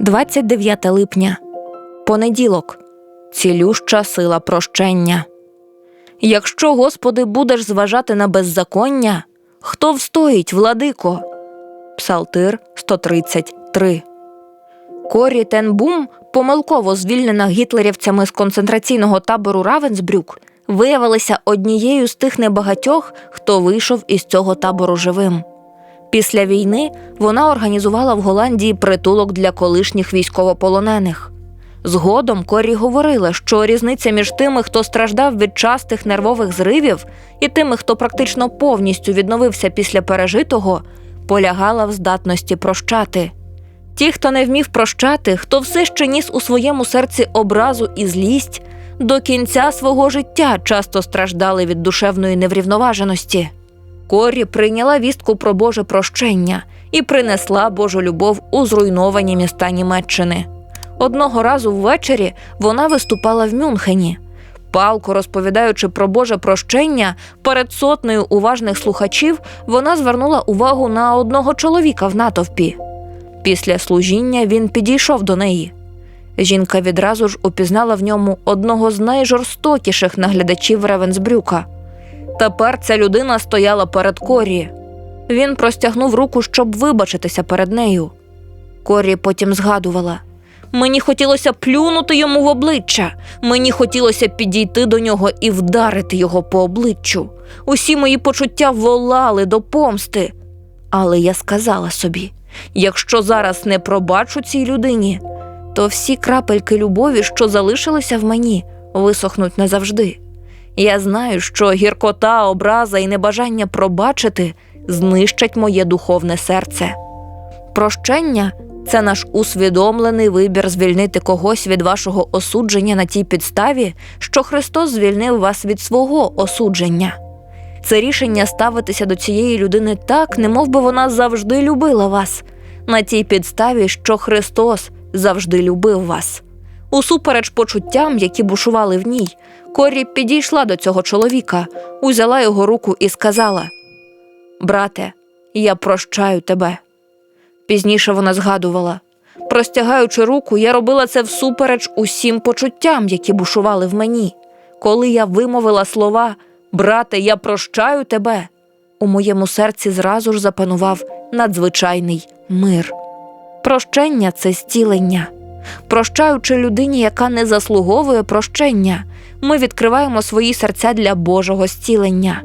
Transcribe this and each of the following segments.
29 липня. Понеділок. Цілюща сила прощення. Якщо, Господи, будеш зважати на беззаконня, хто встоїть, владико? Псалтир 133. Корі Тенбум, помилково звільнена гітлерівцями з концентраційного табору Равенсбрюк, виявилася однією з тих небагатьох, хто вийшов із цього табору живим. Після війни вона організувала в Голландії притулок для колишніх військовополонених. Згодом Корі говорила, що різниця між тими, хто страждав від частих нервових зривів, і тими, хто практично повністю відновився після пережитого, полягала в здатності прощати. Ті, хто не вмів прощати, хто все ще ніс у своєму серці образу і злість, до кінця свого життя часто страждали від душевної неврівноваженості. Корі прийняла вістку про Боже прощення і принесла Божу любов у зруйновані міста Німеччини. Одного разу ввечері вона виступала в Мюнхені. Палко розповідаючи про Боже прощення, перед сотнею уважних слухачів вона звернула увагу на одного чоловіка в натовпі. Після служіння він підійшов до неї. Жінка відразу ж упізнала в ньому одного з найжорстокіших наглядачів Ревенсбрюка. Тепер ця людина стояла перед Корі. Він простягнув руку, щоб вибачитися перед нею. Корі потім згадувала. Мені хотілося плюнути йому в обличчя, мені хотілося підійти до нього і вдарити його по обличчю. Усі мої почуття волали до помсти. Але я сказала собі: якщо зараз не пробачу цій людині, то всі крапельки любові, що залишилися в мені, висохнуть назавжди. Я знаю, що гіркота, образа і небажання пробачити знищать моє духовне серце. Прощення це наш усвідомлений вибір звільнити когось від вашого осудження на тій підставі, що Христос звільнив вас від свого осудження. Це рішення ставитися до цієї людини так, немов би вона завжди любила вас, на тій підставі, що Христос завжди любив вас. Усупереч почуттям, які бушували в ній, Корі підійшла до цього чоловіка, узяла його руку і сказала: Брате, я прощаю тебе. Пізніше вона згадувала. Простягаючи руку, я робила це всупереч усім почуттям, які бушували в мені. Коли я вимовила слова Брате, я прощаю тебе, у моєму серці зразу ж запанував надзвичайний мир. Прощення це зцілення. Прощаючи людині, яка не заслуговує прощення, ми відкриваємо свої серця для Божого зцілення.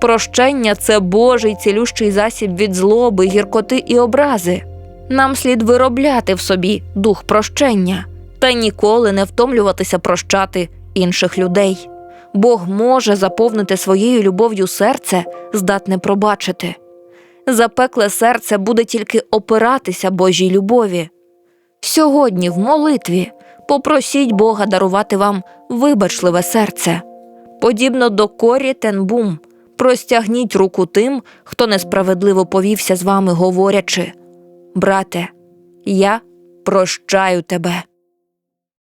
Прощення це Божий цілющий засіб від злоби, гіркоти і образи. Нам слід виробляти в собі дух прощення та ніколи не втомлюватися прощати інших людей. Бог може заповнити своєю любов'ю серце, здатне пробачити. Запекле серце буде тільки опиратися Божій любові. Сьогодні в молитві попросіть Бога дарувати вам вибачливе серце. Подібно до корі Тенбум, простягніть руку тим, хто несправедливо повівся з вами, говорячи: Брате, я прощаю тебе.